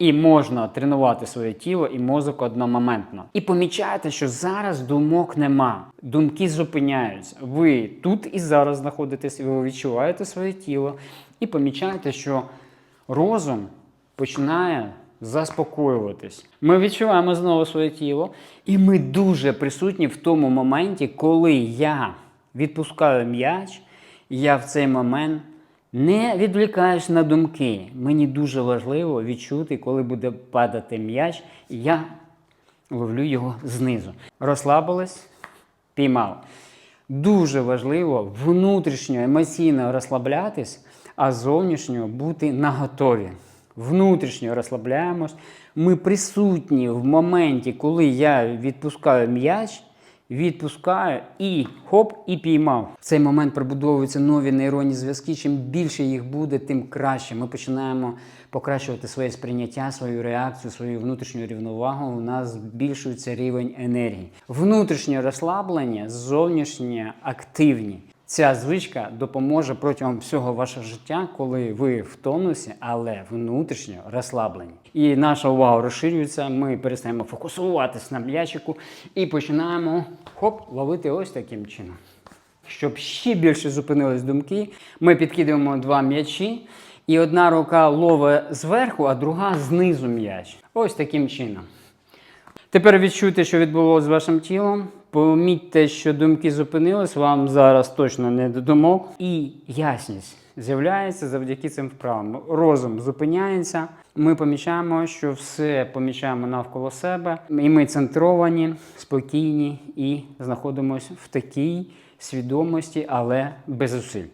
І можна тренувати своє тіло і мозок одномоментно. І помічаєте, що зараз думок нема. Думки зупиняються. Ви тут і зараз знаходитесь, ви відчуваєте своє тіло, і помічаєте, що розум починає заспокоюватись. Ми відчуваємо знову своє тіло, і ми дуже присутні в тому моменті, коли я відпускаю м'яч, я в цей момент не відвлікаюсь на думки. Мені дуже важливо відчути, коли буде падати м'яч, і я ловлю його знизу. Розслабились, піймав. Дуже важливо внутрішньо емоційно розслаблятись, а зовнішньо бути наготові. Внутрішньо розслабляємось. Ми присутні в моменті, коли я відпускаю м'яч, відпускаю і хоп, і піймав. В цей момент прибудовуються нові нейронні зв'язки. Чим більше їх буде, тим краще. Ми починаємо покращувати своє сприйняття, свою реакцію, свою внутрішню рівновагу. У нас збільшується рівень енергії. Внутрішнє розслаблення, зовнішнє активні. Ця звичка допоможе протягом всього вашого життя, коли ви в тонусі, але внутрішньо розслаблені. І наша увага розширюється. Ми перестаємо фокусуватись на м'ячику і починаємо хоп ловити ось таким чином. Щоб ще більше зупинились думки, ми підкидаємо два м'ячі, і одна рука ловить зверху, а друга знизу м'яч. Ось таким чином. Тепер відчуйте, що відбулося з вашим тілом. Помітьте, що думки зупинились, вам зараз точно не до думок. І ясність з'являється завдяки цим вправам. Розум зупиняється. Ми помічаємо, що все помічаємо навколо себе, і ми центровані, спокійні і знаходимося в такій свідомості, але без зусиль.